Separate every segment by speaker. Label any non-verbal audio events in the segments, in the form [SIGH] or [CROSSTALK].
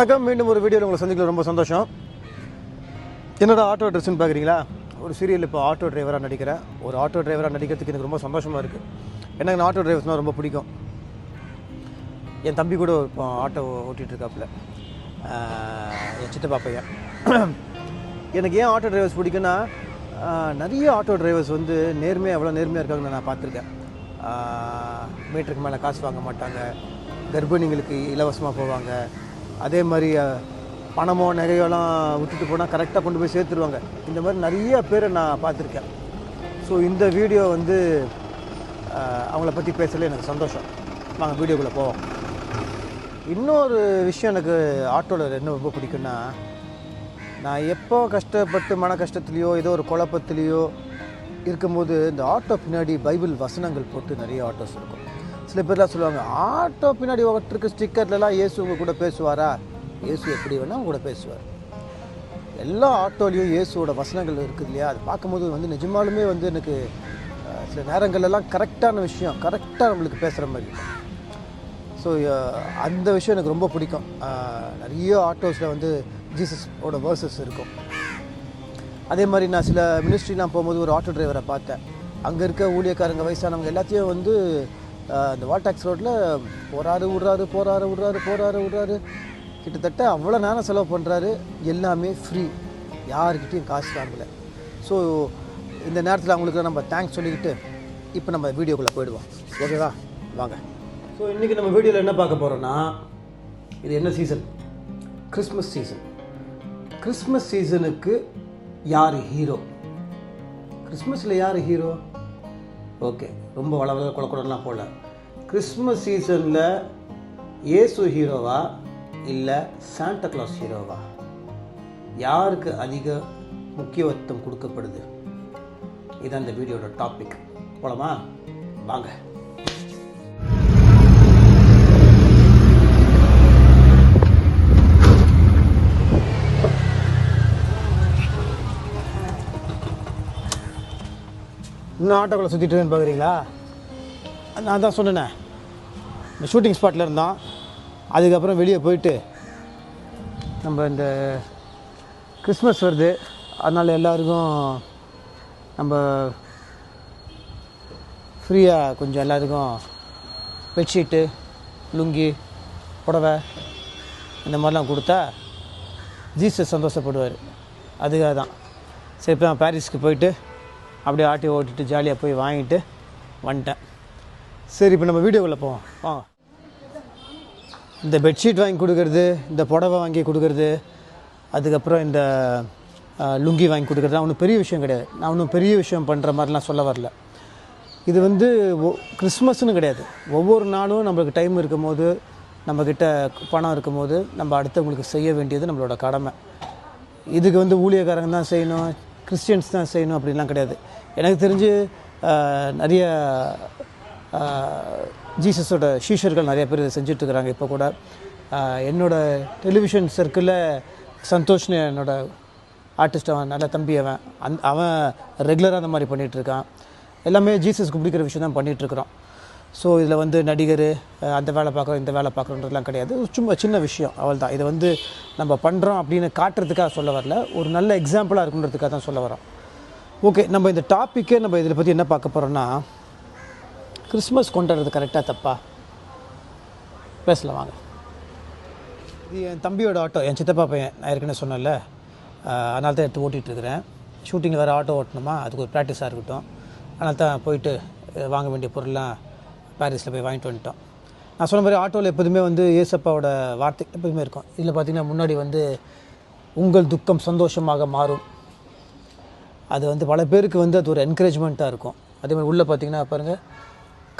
Speaker 1: வணக்கம். மீண்டும் ஒரு வீடியோவில் உங்களை சந்திக்கல ரொம்ப சந்தோஷம். என்னோட ஆட்டோ ட்ரெஸ்ஸுன்னு பார்க்குறீங்களா ஒரு சீரியல் இப்போ ஆட்டோ டிரைவராக நடிக்கிறேன் ஒரு ஆட்டோ டிரைவராக நடிக்கிறதுக்கு எனக்கு ரொம்ப சந்தோஷமாக இருக்குது எனக்கு நான் ஆட்டோ டிரைவர்ஸ்னால் ரொம்ப பிடிக்கும். என் தம்பி கூட இப்போ ஆட்டோ ஓட்டிகிட்டு இருக்காப்புல. என் சித்தப்பா பையன். எனக்கு ஏன் ஆட்டோ டிரைவர்ஸ் பிடிக்குன்னா நிறைய ஆட்டோ டிரைவர்ஸ் வந்து நேர்மையாக எவ்வளோ நேர்மையாக இருக்காங்கன்னு நான் பார்த்துருக்கேன். மீட்டருக்கு மேலே காசு வாங்க மாட்டாங்க. கர்ப்பிணிங்களுக்கு இலவசமாக போவாங்க. அதே மாதிரி பணமோ நகையோலாம் விட்டுட்டு போனால் கரெக்டாக கொண்டு போய் சேர்த்துருவாங்க. இந்த மாதிரி நிறைய பேரை நான் பார்த்துருக்கேன். ஸோ இந்த வீடியோ வந்து அவங்கள பற்றி பேசல எனக்கு சந்தோஷம். வாங்க வீடியோக்குள்ளே போவோம். இன்னொரு விஷயம் எனக்கு ஆட்டோவில் என்ன ரொம்ப பிடிக்குன்னா நான் எப்போ கஷ்டப்பட்டு மன கஷ்டத்துலேயோ ஏதோ ஒரு குழப்பத்துலேயோ இருக்கும்போது இந்த ஆட்டோ பின்னாடி பைபிள் வசனங்கள் போட்டு நிறைய ஆட்டோஸ் இருக்கும். சில பேர்லாம் சொல்லுவாங்க ஆட்டோ பின்னாடி ஒவ்வொருத்தருக்கு ஸ்டிக்கர்லலாம் இயேசு உங்கள் கூட பேசுவாரா? இயேசு எப்படி வேணால் உங்க கூட பேசுவார். எல்லா ஆட்டோலையும் இயேசுவோட வசனங்கள் இருக்குது இல்லையா? அது பார்க்கும்போது வந்து நிஜமாலுமே வந்து எனக்கு சில நேரங்கள்லாம் கரெக்டான விஷயம் கரெக்டாக நம்மளுக்கு பேசுகிற மாதிரி ஸோ அந்த விஷயம் எனக்கு ரொம்ப பிடிக்கும். நிறைய ஆட்டோஸில் வந்து ஜீசஸோட வேர்சஸ் இருக்கும். அதே மாதிரி நான் சில மினிஸ்ட்ரிலாம் போகும்போது ஒரு ஆட்டோ டிரைவரை பார்த்தேன். அங்கே இருக்க ஊழியக்காரங்க வயசானவங்க எல்லாத்தையும் வந்து இந்த வால்டாக்ஸ் ரோட்டில் போகிறாரு விடுறாரு போகிறாரு விடுறாரு போகிறாரு விடுறாரு. கிட்டத்தட்ட அவ்வளோ நேரம் செலவு பண்ணுறாரு எல்லாமே ஃப்ரீ யாருக்கிட்டையும் காசு வாங்கலை. ஸோ இந்த நேரத்தில் அவங்களுக்கு நம்ம தேங்க்ஸ் சொல்லிக்கிட்டு இப்போ நம்ம வீடியோக்குள்ளே போயிடுவோம். ஓகேவா வாங்க. ஸோ இன்றைக்கி நம்ம வீடியோவில் என்ன பார்க்க போகிறோன்னா இது என்ன சீசன் கிறிஸ்மஸ் சீசன் கிறிஸ்மஸ் சீசனுக்கு யார் ஹீரோ கிறிஸ்மஸில் யார் ஹீரோ ஓகே ரொம்ப வளவல குளக்குடலாம் போடல கிறிஸ்மஸ் சீசனில் இயேசு ஹீரோவா இல்லை சாண்டா கிளாஸ் ஹீரோவா? யாருக்கு அதிக முக்கியத்துவம் கொடுக்கப்படுது? இதான் இந்த வீடியோட டாபிக் போலமா? வாங்க. இன்னும் ஆட்டோக்குள்ளே சுற்றிட்டு பார்க்குறீங்களா நான் தான் சொன்னேனே. இந்த ஷூட்டிங் ஸ்பாட்டில் இருந்தோம். அதுக்கப்புறம் வெளியே போயிட்டு நம்ம இந்த கிறிஸ்மஸ் வருது. அதனால் எல்லாருக்கும் நம்ம ஃப்ரீயாக கொஞ்சம் எல்லாருக்கும் பெட்ஷீட்டு லுங்கி புடவை இந்த மாதிரிலாம் கொடுத்தா ஜீசஸ் சந்தோஷப்படுவார். அதுக்காக தான். சரி இப்போ நான் பாரிஸ்க்கு போயிட்டு அப்படியே ஆட்டி ஓட்டிட்டு ஜாலியாக போய் வாங்கிட்டு வந்துட்டேன். சரி இப்போ நம்ம வீடியோக்குள்ளே போவோம். வாங்க. இந்த பெட்ஷீட் வாங்கி கொடுக்கறது இந்த புடவை வாங்கி கொடுக்கறது அதுக்கப்புறம் இந்த லுங்கி வாங்கி கொடுக்குறது ஒன்றும் பெரிய விஷயம் கிடையாது. நான் ஒன்றும் பெரிய விஷயம் பண்ணுற மாதிரிலாம் சொல்ல வரல. இது வந்து ஒ- கிறிஸ்மஸ்னு கிடையாது. ஒவ்வொரு நாளும் நம்மளுக்கு டைம் இருக்கும் போது நம்மக்கிட்ட பணம் இருக்கும் போது நம்ம அடுத்தவங்களுக்கு செய்ய வேண்டியது நம்மளோட கடமை. இதுக்கு வந்து ஊழியக்காரங்க தான் செய்யணும் கிறிஸ்டியன்ஸ் தான் செய்யணும் அப்படின்லாம் கிடையாது. எனக்கு தெரிஞ்சு நிறைய ஜீசஸோட சீஷர்கள் நிறைய பேர் இதை இப்போ கூட. என்னோடய டெலிவிஷன் சர்க்கிளில் சந்தோஷ்னு என்னோட ஆர்டிஸ்ட் அவன் நல்ல தம்பி அவன். அந் அவன் ரெகுலராக அந்த மாதிரி பண்ணிகிட்ருக்கான் எல்லாமே ஜீசஸ்க்கு பிடிக்கிற விஷயம் தான் பண்ணிகிட்ருக்குறோம் ஸோ இதில் வந்து நடிகர் அந்த வேலை பார்க்குறோம் இந்த வேலை பார்க்குறோன்றதுலாம் கிடையாது. சும்மா சின்ன விஷயம் அவள் தான் இதை வந்து நம்ம பண்ணுறோம் அப்படின்னு காட்டுறதுக்காக சொல்ல வரல. ஒரு நல்ல எக்ஸாம்பிளாக இருக்குன்றதுக்காக தான் சொல்ல வரோம் ஓகே நம்ம இந்த டாப்பிக்கே நம்ம இதில் பற்றி என்ன பார்க்க போகிறோன்னா கிறிஸ்மஸ் கொண்டாடுறது கரெக்டாக தப்பா? பேசலாம் வாங்க. இது என் தம்பியோட ஆட்டோ என் சித்தப்பா பையன் நான் ஏற்கனவே சொன்னேன்ல. அதனால தான் எடுத்து ஓட்டிகிட்டு இருக்கிறேன் ஷூட்டிங்கில் வேறு ஆட்டோ ஓட்டணுமா? அதுக்கு ஒரு ப்ராக்டிஸாக இருக்கட்டும். அதனால தான் போயிட்டு வாங்க வேண்டிய பொருள்லாம் பாரிஸில் போய் வாங்கிட்டு வந்துட்டோம். நான் சொன்ன மாதிரி ஆட்டோவில் எப்போதுமே வந்து ஏசப்பாவோட வார்த்தை எப்போதுமே இருக்கும். இதில் பார்த்தீங்கன்னா முன்னாடி வந்து உங்கள் துக்கம் சந்தோஷமாக மாறும். அது வந்து பல பேருக்கு வந்து அது ஒரு என்கரேஜ்மெண்ட்டாக இருக்கும். அதே மாதிரி உள்ளே பார்த்தீங்கன்னா பாருங்கள்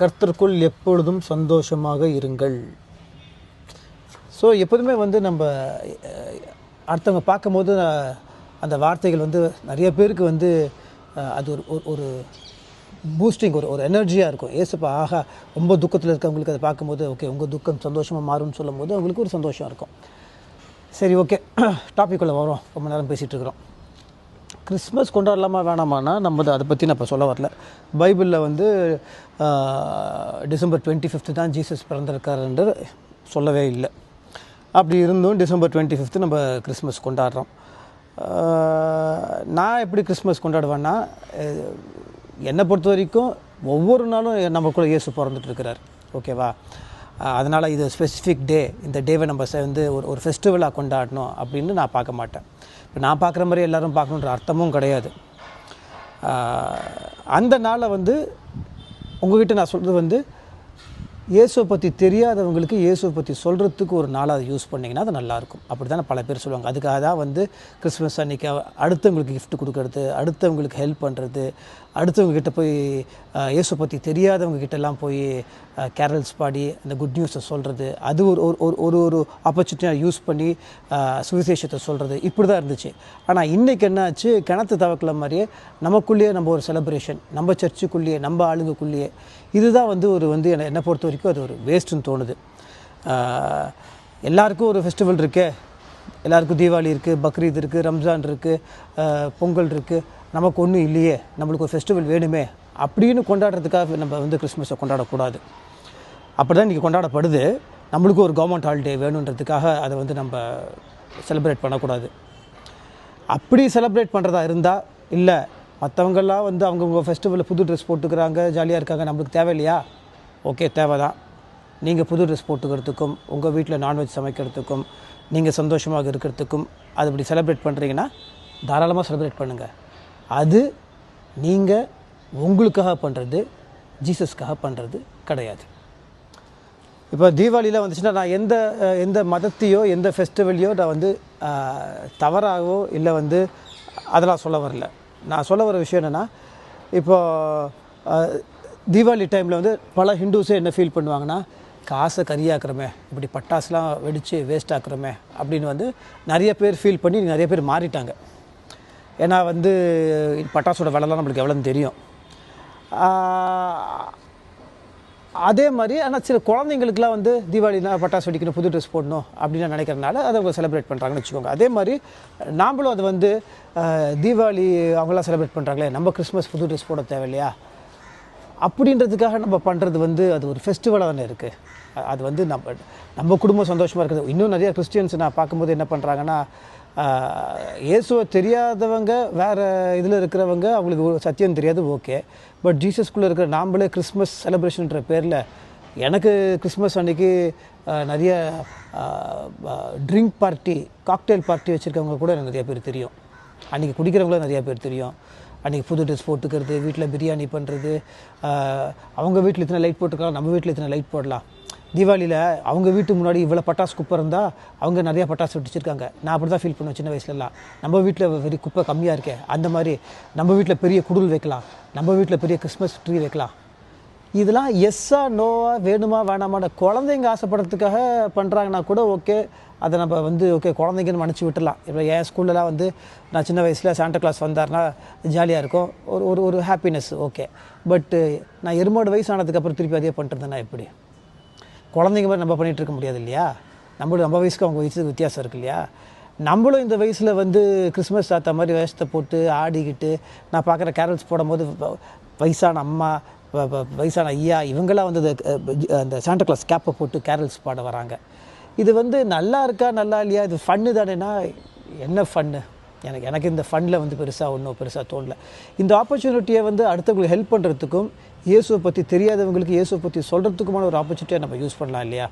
Speaker 1: கர்த்தருக்குள் எப்பொழுதும் சந்தோஷமாக இருங்கள். ஸோ எப்போதுமே வந்து நம்ம அடுத்தவங்க பார்க்கும்போது அந்த வார்த்தைகள் வந்து நிறைய பேருக்கு வந்து அது ஒரு ஒரு- ஒரு பூஸ்டிங் ஒரு ஒரு எனர்ஜியாக இருக்கும். ஏசப்பா ஆகா ரொம்ப துக்கத்தில் இருக்கவங்களுக்கு அதை பார்க்கும்போது ஓகே உங்கள் துக்கம் சந்தோஷமாக மாறும்னு சொல்லும்போது அவங்களுக்கு ஒரு சந்தோஷம் இருக்கும். சரி ஓகே. [CLEARS THROAT] டாபிக்குள்ளே வரோம். ரொம்ப நேரம் பேசிகிட்டு இருக்கிறோம். கிறிஸ்மஸ் கொண்டாடலாமா வேணாமான்னா நம்ம அதை பற்றி நான் இப்போ சொல்ல வரல. பைபிளில் வந்து டிசம்பர் டுவெண்ட்டி ஃபிஃப்த்து தான் ஜீசஸ் பிறந்திருக்காருன்ற சொல்லவே இல்லை. அப்படி இருந்தும் டிசம்பர் டுவெண்ட்டி ஃபிஃப்த்து நம்ம கிறிஸ்மஸ் கொண்டாடுறோம். நான் எப்படி கிறிஸ்மஸ் கொண்டாடுவேன்னா என்னை பொறுத்த வரைக்கும் ஒவ்வொரு நாளும் நமக்குள்ளே இயேசு பிறந்துட்டுருக்கிறார். ஓகேவா? அதனால் இது ஸ்பெசிஃபிக் டே இந்த டேவை நம்ம வந்து ஒரு ஒரு ஃபெஸ்டிவலாக கொண்டாடணும் அப்படின்னு நான் பார்க்க மாட்டேன். இப்போ நான் பார்க்குற மாதிரி எல்லாரும் பார்க்கணுன்ற அர்த்தமும் கிடையாது. அந்த நாளை வந்து உங்ககிட்ட நான் சொல்கிறது வந்து இயேசுவை பற்றி தெரியாதவங்களுக்கு இயேசுவை பற்றி சொல்கிறதுக்கு ஒரு நாளாக அதை யூஸ் பண்ணிங்கன்னா அது நல்லாயிருக்கும். அப்படி தானே பல பேர் சொல்லுவாங்க. அதுக்காக தான் வந்து கிறிஸ்மஸ் அன்னைக்கு அடுத்தவங்களுக்கு கிஃப்ட் கொடுக்கறது அடுத்தவங்களுக்கு ஹெல்ப் பண்ணுறது அடுத்தவங்கக்கிட்ட போய் இயேசுவை பற்றி தெரியாதவங்க கிட்டலாம் போய் கேரல்ஸ் பாடி அந்த குட் நியூஸை சொல்கிறது அது ஒரு ஒரு ஒரு ஒரு ஒரு ஆப்பர்ச்சுனிட்டியாக யூஸ் பண்ணி சுவிசேஷத்தை சொல்கிறது இப்படி தான் இருந்துச்சு ஆனால் இன்றைக்கி என்னாச்சு கிணத்து தவக்கல மாதிரியே நமக்குள்ளேயே நம்ம ஒரு செலப்ரேஷன் நம்ம சர்ச்சுக்குள்ளேயே நம்ம ஆளுங்கக்குள்ளேயே இதுதான் வந்து ஒரு வந்து என்னை என்னை பொறுத்த வரைக்கும் அது ஒரு வேஸ்ட்டுன்னு தோணுது. எல்லாருக்கும் ஒரு ஃபெஸ்டிவல் இருக்கே. எல்லாருக்கும் தீபாவளி இருக்குது பக்ரீத் இருக்குது ரம்ஜான் இருக்குது பொங்கல் இருக்குது நமக்கு ஒன்றும் இல்லையே. நம்மளுக்கு ஒரு ஃபெஸ்டிவல் வேணுமே. அப்படின்னு கொண்டாடுறதுக்காக நம்ம வந்து கிறிஸ்மஸை கொண்டாடக்கூடாது. அப்படி தான் இன்றைக்கி கொண்டாடப்படுது. நம்மளுக்கும் ஒரு கவர்மெண்ட் ஹாலிடே வேணுன்றதுக்காக அதை வந்து நம்ம செலிப்ரேட் பண்ணக்கூடாது. அப்படி செலிப்ரேட் பண்ணுறதா இருந்தால் இல்லை மற்றவங்கெல்லாம் வந்து அவங்கவுங்க ஃபெஸ்டிவலில் புது ட்ரெஸ் போட்டுக்கிறாங்க ஜாலியாக இருக்காங்க நம்மளுக்கு தேவையில்லையா? ஓகே தேவை தான் நீங்கள் புது ட்ரெஸ் போட்டுக்கிறதுக்கும் உங்கள் வீட்டில் நான்வெஜ் சமைக்கிறதுக்கும் நீங்கள் சந்தோஷமாக இருக்கிறதுக்கும் அது இப்படி செலிப்ரேட் பண்ணுறீங்கன்னா தாராளமாக செலிப்ரேட் பண்ணுங்கள் அது நீங்கள் உங்களுக்காக பண்ணுறது ஜீசஸ்க்காக பண்ணுறது கிடையாது. இப்போ தீபாவளியில் வந்துச்சுன்னா நான் எந்த எந்த மதத்தையோ எந்த ஃபெஸ்டிவலையோ நான் வந்து தவறாகவோ இல்லை வந்து அதெல்லாம் சொல்ல வரல. நான் சொல்ல வர விஷயம் என்னென்னா இப்போ தீபாவளி டைமில் வந்து பல ஹிந்துஸே என்ன ஃபீல் பண்ணுவாங்கன்னா காசை கரியாக்குறோமே இப்படி பட்டாசுலாம் வெடித்து வேஸ்ட் ஆக்குறோமே அப்படின்னு வந்து நிறைய பேர் ஃபீல் பண்ணி நிறைய பேர் மாறிட்டாங்க. ஏன்னா வந்து பட்டாசோட விலைலாம் நம்மளுக்கு எவ்வளோன்னு தெரியும். அதே மாதிரி ஆனால் சில குழந்தைங்களுக்குலாம் வந்து தீபாவளினா பட்டாசு வெடிக்கணும் புது ட்ரெஸ் போடணும் அப்படின்னு நினைக்கிறனால அதை அவங்க செலிப்ரேட் பண்ணுறாங்கன்னு வச்சுக்கோங்க. அதே மாதிரி நாம்பளும் அது வந்து தீபாவளி அவங்களாம் செலிப்ரேட் பண்ணுறாங்களே நம்ம கிறிஸ்மஸ் புது ட்ரெஸ் போட தேவையில்லையா? அப்படின்றதுக்காக நம்ம பண்ணுறது வந்து அது ஒரு ஃபெஸ்டிவலாக தானே இருக்குது அது வந்து நம்ம நம்ம குடும்பம் சந்தோஷமாக இருக்குது. இன்னும் நிறைய கிறிஸ்டியன்ஸ் நான் பார்க்கும்போது என்ன பண்ணுறாங்கன்னா இயேசுவை தெரியாதவங்க வேறு இதில் இருக்கிறவங்க அவங்களுக்கு ஒரு சத்தியம் தெரியாது ஓகே. பட் ஜீசஸ்குள்ளே இருக்கிற நாம்பளே கிறிஸ்மஸ் செலிப்ரேஷன்ற பேரில் எனக்கு கிறிஸ்மஸ் அன்னைக்கு நிறைய ட்ரிங்க் பார்ட்டி காக்டெயில் பார்ட்டி வச்சுருக்கவங்க கூட எனக்கு நிறைய பேர் தெரியும். அன்றைக்கி குடிக்கிறவங்களும் நிறைய பேர் தெரியும். அன்றைக்கி புது ட்ரெஸ் போட்டுக்கிறது வீட்டில் பிரியாணி பண்ணுறது அவங்க வீட்டில் இத்தனை லைட் போட்டுக்கலாம் நம்ம வீட்டில் இத்தனை லைட் போடலாம். தீபாவளியில் அவங்க வீட்டு முன்னாடி இவ்வளோ பட்டாசு குப்பை இருந்தால் அவங்க நிறையா பட்டாசு வெடிச்சிருக்காங்க. நான் அப்படி தான் ஃபீல் பண்ணுவேன் சின்ன வயசுலலாம் நம்ம வீட்டில் வெறி குப்பை கம்மியாக இருக்கே அந்த மாதிரி நம்ம வீட்டில் பெரிய குடில் வைக்கலாம். நம்ம வீட்டில் பெரிய கிறிஸ்மஸ் ட்ரீ வைக்கலாம். இதெல்லாம் எஸ்ஸா நோவா வேணுமா வேணாமான குழந்தைங்க ஆசைப்படுறதுக்காக பண்ணுறாங்கன்னா கூட ஓகே அதை நம்ம வந்து ஓகே குழந்தைங்கன்னு மன்னிச்சு விட்டுலாம் இப்போ என் ஸ்கூல்லலாம் வந்து நான் சின்ன வயசில் சாண்டா கிளாஸ் வந்தார்னா ஜாலியாக இருக்கும். ஒரு ஒரு ஒரு ஹாப்பினஸ் ஓகே பட்டு நான் எருமாடு வயசு ஆனதுக்கப்புறம் திருப்பி அதே பண்ணிட்டுருந்தேன்னா எப்படி? குழந்தைங்க மாதிரி நம்ம பண்ணிகிட்டு இருக்க முடியாது இல்லையா? நம்மளும் நம்ம வயசுக்கு அவங்க வயசுக்கு வித்தியாசம் இருக்கு இல்லையா? நம்மளும் இந்த வயசில் வந்து கிறிஸ்மஸ் தாத்தா மாதிரி வேஷத்தை போட்டு ஆடிக்கிட்டு நான் பார்க்குற கேரல்ஸ் போடும்போது வயசான அம்மா வயசான ஐயா இவங்களாம் வந்து அந்த, அந்த சாண்டா கிளாஸ் கேப்பை போட்டு கேரல்ஸ் பாட வராங்க. இது வந்து நல்லா இருக்கா நல்லா இல்லையா? இது ஃபன்னு தானேன்னா என்ன ஃபன்னு எனக்கு எனக்கு இந்த ஃபண்டில் வந்து பெருசாக ஒன்றும் பெருசாக தோணல. இந்த ஆப்பர்ச்சுனிட்டியை வந்து அடுத்தவங்களுக்கு ஹெல்ப் பண்ணுறதுக்கும் இயேசுவை பற்றி தெரியாதவங்களுக்கு இயேசுவை பற்றி சொல்கிறதுக்குமான ஒரு ஆப்பர்ச்சுனிட்டியை நம்ம யூஸ் பண்ணலாம் இல்லையா?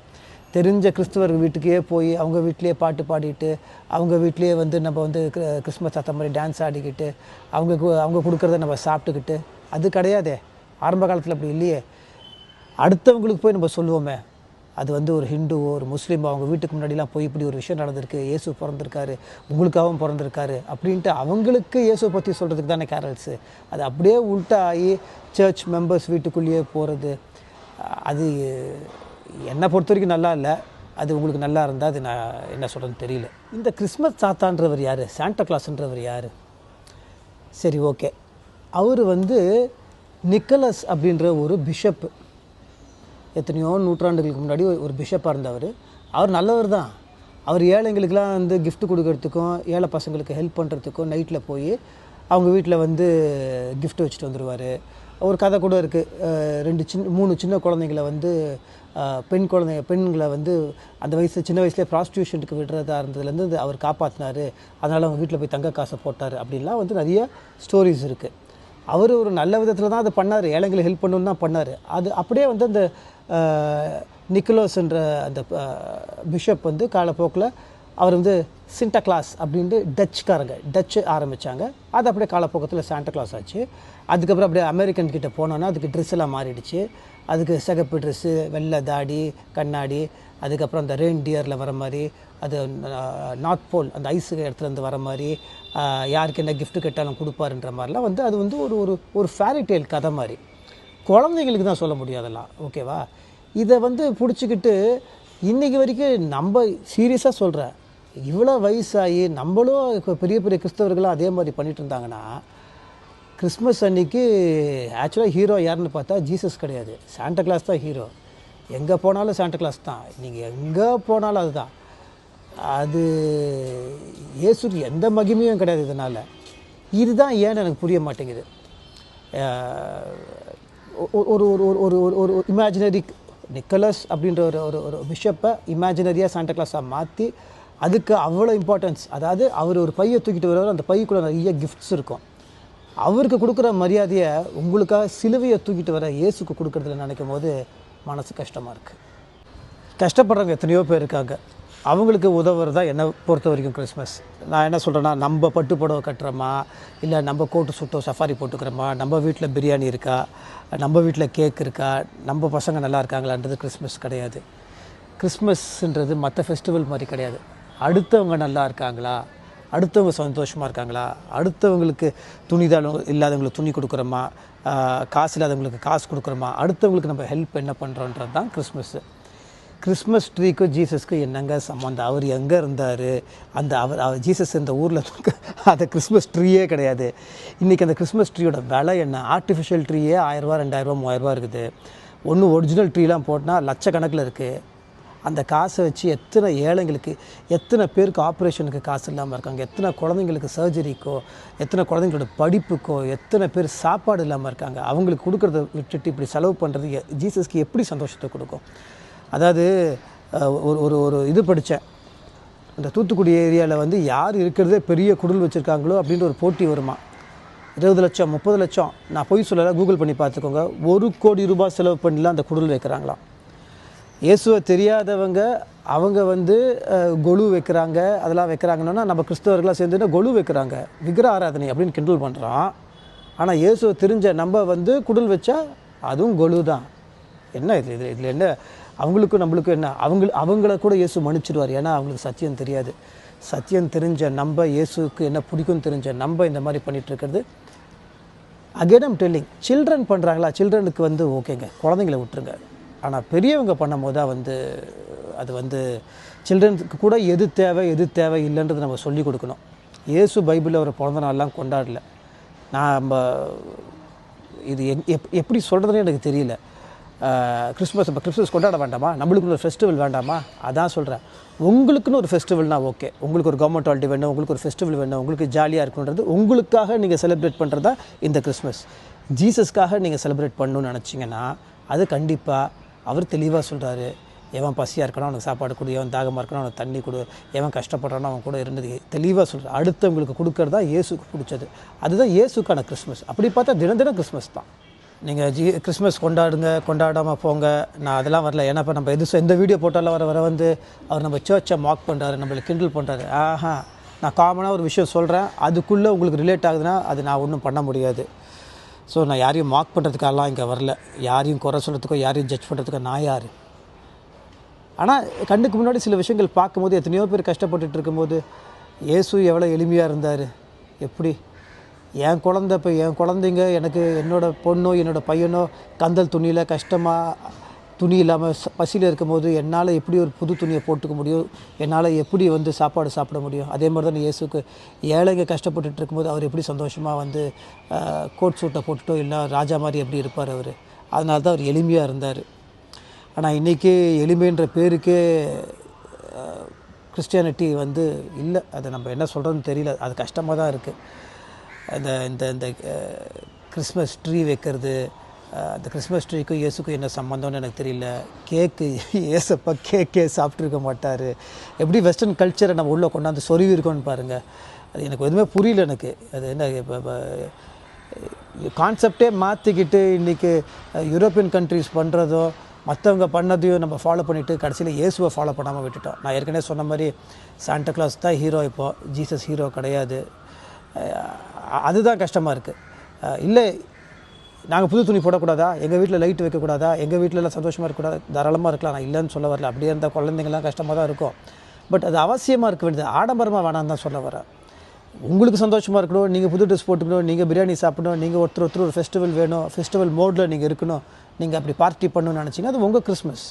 Speaker 1: தெரிஞ்ச கிறிஸ்துவர் வீட்டுக்கே போய் அவங்க வீட்டிலேயே பாட்டு பாடிட்டு அவங்க வீட்லேயே வந்து நம்ம வந்து கிறிஸ்மஸ் தாத்தா மாதிரி டான்ஸ் ஆடிக்கிட்டு அவங்க கு- அவங்க கொடுக்குறத நம்ம சாப்பிட்டுக்கிட்டு அது கிடையாதே. ஆரம்ப காலத்தில் அப்படி இல்லையே. அடுத்தவங்களுக்கு போய் நம்ம சொல்லுவோமே. அது வந்து ஒரு ஹிந்துவோ ஒரு முஸ்லீமோ அவங்க வீட்டுக்கு முன்னாடிலாம் போய் இப்படி ஒரு விஷயம் நடந்திருக்கு இயேசு பிறந்திருக்காரு உங்களுக்காகவும் பிறந்திருக்காரு அப்படின்ட்டு அவங்களுக்கு இயேசுவை பற்றி சொல்கிறதுக்கு தானே கேரல்ஸு அது அப்படியே உல்ட்டா ஆகி சர்ச் மெம்பர்ஸ் வீட்டுக்குள்ளேயே போகிறது அது என்னை பொறுத்த வரைக்கும் நல்லா இல்லை. அது உங்களுக்கு நல்லா இருந்தால் அது நான் என்ன சொல்கிறேன்னு தெரியல. இந்த கிறிஸ்மஸ் சாத்தான்றவர் யார்? சாண்டா கிளாஸ்ன்றவர் யார்? சரி ஓகே. அவர் வந்து நிக்கலஸ் அப்படின்ற ஒரு பிஷப்பு. எத்தனையோ நூற்றாண்டுகளுக்கு முன்னாடி ஒரு- பிஷப்பாக இருந்தவர் அவர் நல்லவர் தான். அவர் ஏழைங்களுக்கெல்லாம் வந்து கிஃப்ட் கொடுக்கறதுக்கும் ஏழை பசங்களுக்கு ஹெல்ப் பண்ணுறதுக்கும் நைட்டில் போய் அவங்க வீட்டில் வந்து கிஃப்ட் வச்சுட்டு வந்துடுவார் ஒரு கதை கூட இருக்குது ரெண்டு சின்ன மூணு சின்ன குழந்தைங்கள வந்து பெண் குழந்தைங்க பெண்களை வந்து அந்த வயசு சின்ன வயசுலேயே ப்ராஸ்டியூஷனுக்கு விடுறதா இருந்ததுலேருந்து அவர் காப்பாற்றினார் அதனால் அவங்க வீட்டில் போய் தங்க காசை போட்டார். அப்படின்லாம் வந்து நிறைய ஸ்டோரிஸ் இருக்குது அவர் ஒரு நல்ல விதத்தில் தான் அதை பண்ணார். ஏழைகளை ஹெல்ப் பண்ணணும்னு தான் பண்ணார். அது அப்படியே வந்து அந்த நிக்கலோஸ்ன்ற அந்த பிஷப் வந்து காலப்போக்கில் அவர் வந்து சிண்டா கிளாஸ் அப்படின்ட்டு டச்சுக்காரங்க டச்சு ஆரம்பித்தாங்க அது அப்படியே காலப்போக்கத்தில் சாண்டா கிளாஸ் ஆச்சு. அதுக்கப்புறம் அப்படியே அமெரிக்கன் கிட்டே போனோன்னா அதுக்கு ட்ரெஸ் எல்லாம் மாறிடுச்சு. அதுக்கு சிகப்பு ட்ரெஸ்ஸு வெள்ளை தாடி கண்ணாடி அதுக்கப்புறம் அந்த ரெயின் டியரில் வர மாதிரி அது நார்த் போல் அந்த ஐஸு இடத்துலேருந்து வர மாதிரி யாருக்கு என்ன கிஃப்ட்டு கேட்டாலும் கொடுப்பாருன்ற மாதிரிலாம் வந்து அது வந்து ஒரு ஒரு ஒரு ஃபேரிட்டேல் கதை மாதிரி. குழந்தைங்களுக்கு தான் சொல்ல முடியும் அதெல்லாம் ஓகேவா இதை வந்து பிடிச்சிக்கிட்டு இன்றைக்கி வரைக்கும் நம்ம சீரியஸாக சொல்கிறேன் இவ்வளோ வயசாகி நம்மளும் இப்போ பெரிய பெரிய கிறிஸ்தவர்களும் அதே மாதிரி பண்ணிட்டு இருந்தாங்கன்னா கிறிஸ்மஸ் அன்னைக்கு ஆக்சுவலாக ஹீரோ யாருன்னு பார்த்தா ஜீசஸ் கிடையாது. சாண்டா கிளாஸ் தான் ஹீரோ எங்கே போனாலும் சாண்டா கிளாஸ் தான். நீங்கள் எங்கே போனாலும் அதுதான். அது இயேசுக்கு எந்த மகிமையும் கிடையாது இதனால். இதுதான் ஏன்னு எனக்கு புரிய மாட்டேங்குது. ஒரு ஒரு ஒரு ஒரு ஒரு ஒரு இமேஜினரி நிக்கலஸ் அப்படின்ற ஒரு ஒரு ஒரு பிஷப்பை இமேஜினரியாக சாண்டா கிளாஸாக மாற்றி அதுக்கு அவ்வளோ இம்பார்ட்டன்ஸ் அதாவது அவர் ஒரு பையை தூக்கிட்டு வருவார் அந்த பையக்குள்ளே நிறைய கிஃப்ட்ஸ் இருக்கும். அவருக்கு கொடுக்குற மரியாதையை உங்களுக்காக சிலுவையை தூக்கிட்டு வர இயேசுக்கு கொடுக்குறதுல நினைக்கும் போது மனசு கஷ்டமாக இருக்குது கஷ்டப்படுறவங்க எத்தனையோ பேர் இருக்காங்க. அவங்களுக்கு உதவுறதா என்னை பொறுத்த வரைக்கும் கிறிஸ்மஸ். நான் என்ன சொல்கிறேன்னா நம்ம பட்டு புடவை கட்டுறோமா? இல்லை நம்ம கோட்டு சுட்டோ சஃபாரி போட்டுக்கிறோமா? நம்ம வீட்டில் பிரியாணி இருக்கா? நம்ம வீட்டில் கேக் இருக்கா? நம்ம பசங்க நல்லா இருக்காங்களான்றது கிறிஸ்மஸ் கிடையாது. கிறிஸ்மஸ்ன்றது மற்ற ஃபெஸ்டிவல் மாதிரி கிடையாது. அடுத்தவங்க நல்லா இருக்காங்களா? அடுத்தவங்க சந்தோஷமாக இருக்காங்களா? அடுத்தவங்களுக்கு துணிதாலும் இல்லாதவங்களுக்கு துணி கொடுக்குறோமா? காசு இல்லாதவங்களுக்கு காசு கொடுக்குறோமா? அடுத்தவங்களுக்கு நம்ம ஹெல்ப் என்ன பண்ணுறோன்றது தான் கிறிஸ்மஸ்ஸு கிறிஸ்மஸ் ட்ரீக்கும் ஜீசஸ்க்கும் என்னங்க சம்மந்தம் அவர் எங்கே இருந்தார்? அந்த அவர் அவர் ஜீசஸ் இந்த ஊரில் அந்த கிறிஸ்மஸ் ட்ரீயே கிடையாது. இன்றைக்கி அந்த கிறிஸ்மஸ் ட்ரீயோட விலை என்ன? ஆர்டிஃபிஷியல் ட்ரீயே ஆயிரரூவா ரெண்டாயிரரூவா மூவாயிரரூவா இருக்குது. ஒன்று ஒரிஜினல் ட்ரீலாம் போட்டால் லட்சக்கணக்கில் இருக்குது அந்த காசை வச்சு எத்தனை ஏழைங்களுக்கு எத்தனை பேருக்கு ஆப்ரேஷனுக்கு காசு இல்லாமல் இருக்காங்க எத்தனை குழந்தைங்களுக்கு சர்ஜரிக்கோ எத்தனை குழந்தைங்களோட படிப்புக்கோ எத்தனை பேர் சாப்பாடு இல்லாமல் இருக்காங்க அவங்களுக்கு கொடுக்குறத விட்டுட்டு இப்படி செலவு பண்ணுறது ஜீசஸ்க்கு எப்படி சந்தோஷத்தை கொடுக்கும்? அதாவது ஒரு ஒரு ஒரு இது படித்தேன். இந்த தூத்துக்குடி ஏரியாவில் வந்து யார் இருக்கிறதே பெரிய குடல் வச்சுருக்காங்களோ அப்படின்ற ஒரு போட்டி வருமா? இருபது லட்சம் முப்பது லட்சம் நான் பொய் சொல்லலை கூகுள் பண்ணி பார்த்துக்கோங்க. ஒரு கோடி ரூபாய் செலவு பண்ணிலாம் அந்த குடல் வைக்கிறாங்களாம். இயேசுவை தெரியாதவங்க அவங்க வந்து கொலு வைக்கிறாங்க. அதெல்லாம் வைக்கிறாங்கன்னா நம்ம கிறிஸ்தவர்களாக சேர்ந்துட்டு கொலு வைக்கிறாங்க. விக்கிர ஆராதனை அப்படின்னு கிண்டல் பண்ணுறோம் ஆனால் இயேசுவை தெரிஞ்ச நம்ம வந்து குடல் வச்சா அதுவும் கொலு தான். என்ன இது இது இதில் என்ன? அவங்களுக்கும் நம்மளுக்கும் என்ன? அவங்க அவங்கள கூட இயேசு மன்னிச்சிடுவார் ஏன்னா அவங்களுக்கு சத்தியம் தெரியாது. சத்தியம் தெரிஞ்ச நம்ம இயேசுக்கு என்ன பிடிக்கும்னு தெரிஞ்ச நம்ம இந்த மாதிரி பண்ணிகிட்ருக்கிறது இருக்கிறது. அகேன் ஐம் டெல்லிங் சில்ட்ரன் பண்ணுறாங்களா சில்ட்ரனுக்கு வந்து ஓகேங்க. குழந்தைங்கள விட்டுருங்க. ஆனால் பெரியவங்க பண்ணும்போது தான் வந்து அது வந்து சில்ட்ரனுக்கு கூட எது தேவை எது தேவை இல்லைன்றது நம்ம சொல்லி கொடுக்கணும். இயேசு பைபிளில் ஒரு பிறந்த நாள்லாம் கொண்டாடல. நான் நம்ம இது எங் எப் எப்படி சொல்கிறதுனே எனக்கு தெரியல. கிறிஸ்மஸ் இப்போ கிறிஸ்மஸ் கொண்டாட வேண்டாமா? நம்மளுக்குன்னு ஒரு ஃபெஸ்டிவல் வேண்டாமா? அதான் சொல்கிறேன் உங்களுக்குன்னு ஒரு ஃபெஸ்டிவல்னா ஓகே. உங்களுக்கு ஒரு கவர்மெண்ட் ஹாலிடே வேணும் உங்களுக்கு ஒரு ஃபெஸ்டிவல் வேணும் உங்களுக்கு ஜாலியாக இருக்கணுன்றது உங்களுக்காக நீங்கள் செலிப்ரேட் பண்ணுறதா இந்த கிறிஸ்மஸ் ஜீசஸ்க்காக நீங்கள் செலிப்ரேட் பண்ணணும்னு நினச்சிங்கன்னா அது கண்டிப்பாக அவர் தெளிவாக சொல்கிறாரு எவன் பசியாக இருக்கணும் அவனுக்கு சாப்பாடு கொடு எவன் தாகமாக இருக்கணும் அவனுக்கு தண்ணி கொடு எவன் கஷ்டப்படுறானோ அவன் கூட இருந்தது தெளிவாக சொல்கிறார் அடுத்தவங்களுக்கு கொடுக்கறது தான் இயேசுக்கு பிடிச்சது. அதுதான் இயேசுக்கான கிறிஸ்மஸ் அப்படி பார்த்தா தினம் தினம் கிறிஸ்மஸ் தான். நீங்கள் ஜி கிறிஸ்மஸ் கொண்டாடுங்க கொண்டாடாமல் போங்க. நான் அதெல்லாம் வரல. ஏன்னா இப்போ நம்ம எது எந்த வீடியோ போட்டாலும் வர வர வந்து அவர் நம்ம சர்ச்சை மார்க் பண்ணுறாரு நம்மளை கிண்டல் பண்ணுறாரு ஆஹா நான் காமனாக ஒரு விஷயம் சொல்கிறேன் அதுக்குள்ளே உங்களுக்கு ரிலேட் ஆகுதுன்னா அது நான் ஒன்றும் பண்ண முடியாது. ஸோ நான் யாரையும் மார்க் பண்ணுறதுக்காகலாம் இங்கே வரல. யாரையும் குறை சொல்கிறதுக்கோ யாரையும் ஜட்ஜ் பண்ணுறதுக்கோ நான் யார்? ஆனால் கண்ணுக்கு முன்னாடி சில விஷயங்கள் பார்க்கும்போது எத்தனையோ பேர் கஷ்டப்பட்டுட்டு இருக்கும்போது இயேசு எவ்வளோ எளிமையாக இருந்தார்? எப்படி? என் குழந்த இப்போ என் குழந்தைங்க எனக்கு என்னோட பொண்ணோ என்னோடய பையனோ கந்தல் துணியில் கஷ்டமாக துணி இல்லாமல் பசியில் இருக்கும்போது என்னால் எப்படி ஒரு புது துணியை போட்டுக்க முடியும்? என்னால் எப்படி வந்து சாப்பாடு சாப்பிட முடியும்? அதே மாதிரி தான் இயேசுக்கு ஏழைங்க கஷ்டப்பட்டுட்டு இருக்கும்போது அவர் எப்படி சந்தோஷமாக வந்து கோட் சூட்டை போட்டுட்டோ இல்லை ராஜா மாதிரி எப்படி இருப்பார் அவர்? அதனால தான் அவர் எளிமையாக இருந்தார். ஆனால் இன்றைக்கி எளிமைன்ற பேருக்கே கிறிஸ்டியானிட்டி வந்து இல்லை. அதை நம்ம என்ன சொல்கிறோன்னு தெரியல. அது கஷ்டமாக தான் இருக்குது இந்த இந்த இந்த கிறிஸ்மஸ் ட்ரீ வைக்கிறது அந்த கிறிஸ்மஸ் ட்ரீக்கும் இயேசுக்கும் என்ன சம்மந்தம்னு எனக்கு தெரியல. கேக்கு ஏசப்பா கேக்கே சாப்பிட்ருக்க மாட்டார். எப்படி வெஸ்டர்ன் கல்ச்சரை நம்ம உள்ளே கொண்டாந்து சொருவி இருக்கோன்னு பாருங்கள் அது எனக்கு எதுவுமே புரியல எனக்கு. அது என்ன இப்போ கான்செப்டே மாற்றிக்கிட்டு இன்றைக்கி யூரோப்பியன் கண்ட்ரிஸ் பண்ணுறதோ மற்றவங்க பண்ணதையும் நம்ம ஃபாலோ பண்ணிவிட்டு கடைசியில் இயேசுவை ஃபாலோ பண்ணாமல் விட்டுட்டோம். நான் ஏற்கனவே சொன்ன மாதிரி சாண்டா கிளாஸ் தான் ஹீரோ இப்போது ஜீசஸ் ஹீரோ கிடையாது. அதுதான் கஷ்டமாக இருக்குது இல்லை நாங்கள் புது துணி போடக்கூடாதா? எங்கள் வீட்டில் லைட் வைக்கக்கூடாதா? எங்கள் வீட்டிலலாம் சந்தோஷமாக இருக்கக்கூடாது? தாராளமாக இருக்கலாம். நான் இல்லைன்னு சொல்ல வரல. அப்படியே இருந்தால் குழந்தைங்கலாம் கஷ்டமாக தான் இருக்கும். பட் அது அவசியமாக இருக்க வேண்டியது. ஆடம்பரமாக வேணாம்னு தான் சொல்ல வரேன். உங்களுக்கு சந்தோஷமாக இருக்கணும். நீங்கள் புது ட்ரெஸ் போட்டுக்கணும். நீங்கள் பிரியாணி சாப்பிடணும். நீங்கள் ஒருத்தர் ஒருத்தர் ஒரு ஃபெஸ்டிவல் வேணும். ஃபெஸ்டிவல் மோடில் நீங்கள் இருக்கணும். நீங்கள் அப்படி பார்ட்டி பண்ணணும்னு நினச்சிங்கன்னா அது உங்கள் கிறிஸ்மஸ்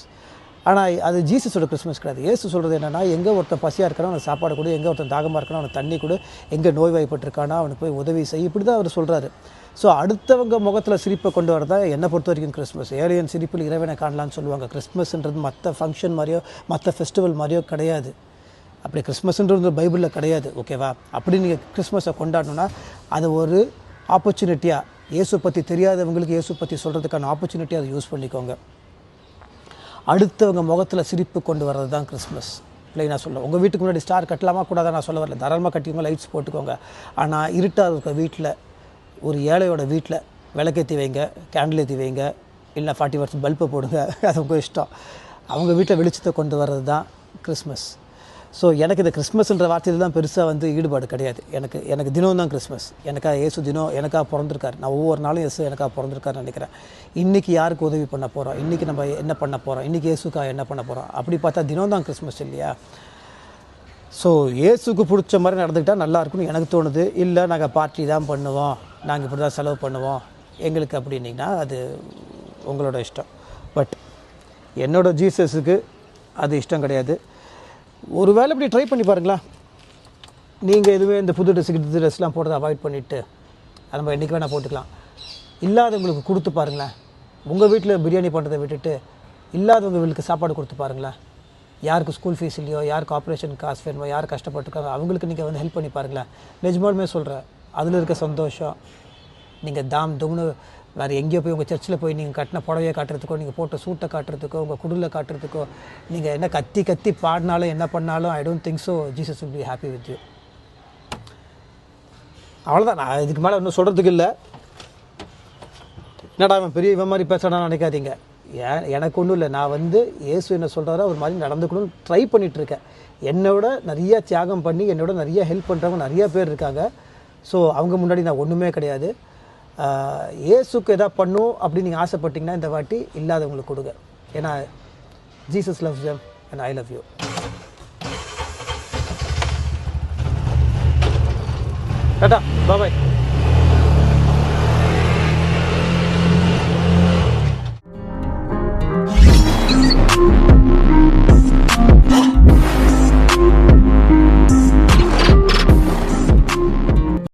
Speaker 1: ஆனால் அது ஜீசஸோட கிறிஸ்மஸ் கிடையாது. ஏசு சொல்கிறது என்னென்னா எங்கே ஒருத்தன் பசியாக இருக்கானோ அவனுக்கு சாப்பாடு கொடு. எங்கே ஒருத்தன் தாகமாக இருக்கானோ அவனுக்கு தண்ணி கொடு. எங்கே நோய்வாய்ப்பட்டிருக்கானோ அவனுக்கு போய் உதவி செய். இப்படி தான் அவர் சொல்கிறாரு ஸோ அடுத்தவங்க முகத்தில் சிரிப்பை கொண்டு வரதா? என்னை பொறுத்த வரைக்கும் கிறிஸ்மஸ் ஏரியன் சிரிப்பில் இறைவனை காணலான்னு சொல்லுவாங்க. கிறிஸ்மஸ்ன்றது மற்ற ஃபங்க்ஷன் மாதிரியோ மற்ற ஃபெஸ்டிவல் மாதிரியோ கிடையாது. அப்படி கிறிஸ்மஸ்ன்றது பைபிளில் கிடையாது. ஓகேவா அப்படி நீங்கள் கிறிஸ்மஸை கொண்டாடணும்னா அது ஒரு ஆப்பர்ச்சுனிட்டியாக இயேசு பற்றி தெரியாதவங்களுக்கு இயேசு பற்றி சொல்கிறதுக்கான ஆப்பர்ச்சுனிட்டியாக அதை யூஸ் பண்ணிக்கோங்க. அடுத்தவங்க முகத்தில் சிரிப்பு கொண்டு வர்றது தான் கிறிஸ்மஸ் நான் சொல்ல. உங்கள் வீட்டுக்கு முன்னாடி ஸ்டார் கட்டலாமா? கூடாதா? நான் சொல்ல வரல. தாராளமாக கட்டிக்கோங்க. லைட்ஸ் போட்டுக்கோங்க. ஆனால் இருட்டாக இருக்க வீட்டில் ஒரு ஏழையோட வீட்டில் விளக்கேற்றி வைங்க கேண்டில் ஏற்றி வைங்க இல்லை ஃபார்ட்டி வருஷம் பல்பை போடுங்க அது உங்கள் இஷ்டம். அவங்க வீட்டில் வெளிச்சத்தை கொண்டு வர்றது தான் கிறிஸ்மஸ் ஸோ எனக்கு இந்த கிறிஸ்மஸ்ன்ற வார்த்தையில் தான் பெருசாக வந்து ஈடுபாடு கிடையாது. எனக்கு எனக்கு தினம் தான் கிறிஸ்மஸ் எனக்காக இயேசு தினம் எனக்காக பிறந்திருக்கார். நான் ஒவ்வொரு நாளும் இயேசு எனக்காக பிறந்திருக்காருன்னு நினைக்கிறேன். இன்றைக்கி யாருக்கு உதவி பண்ண போகிறோம் இன்றைக்கி நம்ம என்ன பண்ண போகிறோம் இன்றைக்கி இயேசுக்காக என்ன பண்ண போகிறோம் அப்படி பார்த்தா தினம் தான் கிறிஸ்மஸ் இல்லையா? ஸோ இயேசுக்கு பிடிச்ச மாதிரி நடந்துக்கிட்டால் நல்லா இருக்கும்னு எனக்கு தோணுது. இல்லை நாங்கள் பார்ட்டி தான் பண்ணுவோம். நாங்கள் இப்படி தான் செலவு பண்ணுவோம். எங்களுக்கு அப்படின்னிங்கன்னா அது உங்களோட இஷ்டம். பட் என்னோட ஜீசஸுக்கு அது இஷ்டம் கிடையாது. ஒரு வேளை இப்படி ட்ரை பண்ணி பாருங்களேன் நீங்கள் எதுவுமே இந்த புது ட்ரெஸ் கிட்டு ட்ரெஸ்லாம் போடுறத அவாய்ட் பண்ணிவிட்டு நம்ம என்றைக்கு வேணால் போட்டுக்கலாம். இல்லாதவங்களுக்கு கொடுத்து பாருங்களேன். உங்கள் வீட்டில் பிரியாணி பண்ணுறதை விட்டுட்டு இல்லாதவங்களுக்கு சாப்பாடு கொடுத்து பாருங்களேன். யாருக்கு ஸ்கூல் ஃபீஸ் இல்லையோ யாருக்கு ஆப்ரேஷன் காசு வேணுமோ யார் கஷ்டப்பட்டுருக்காங்க அவங்களுக்கு நீங்கள் வந்து ஹெல்ப் பண்ணி பாருங்களேன். நிஜமாலுமே சொல்கிறேன் அதில் இருக்க சந்தோஷம். நீங்கள் தாம் தும்னு வேறு எங்கேயோ போய் உங்கள் சர்ச்சில் போய் நீங்கள் கட்டின புடவையை காட்டுறதுக்கோ நீங்கள் போட்ட சூட்டை காட்டுறதுக்கோ உங்கள் குடில் காட்டுறதுக்கோ நீங்கள் என்ன கத்தி கத்தி பாடினாலும் என்ன பண்ணாலும் I don't think so Jesus will be happy with you அவ்வளோதான் நான் இதுக்கு மேலே ஒன்றும் சொல்கிறதுக்கு இல்லை. என்னடா அவன் பெரிய இவன் மாதிரி பேசுகிறான்னு நினைக்காதீங்க. எனக்கு ஒன்றும் இல்லை. நான் வந்து இயேசு என்ன சொல்கிறாரோ ஒரு மாதிரி நடந்துக்கணும்னு ட்ரை பண்ணிகிட்ருக்கேன் என்னோட நிறைய தியாகம் பண்ணி என்னோட நிறைய ஹெல்ப் பண்ணுறவங்க நிறைய பேர் இருக்காங்க. ஸோ அவங்க முன்னாடி நான் ஒன்றுமே கிடையாது. இயேசுக்கு எதாவது பண்ணும் அப்படின்னு நீங்கள் ஆசைப்பட்டீங்கன்னா இந்த வாட்டி இல்லாதவங்களுக்கு கொடுங்க. ஏன்னா Jesus love them and I love you tata bye bye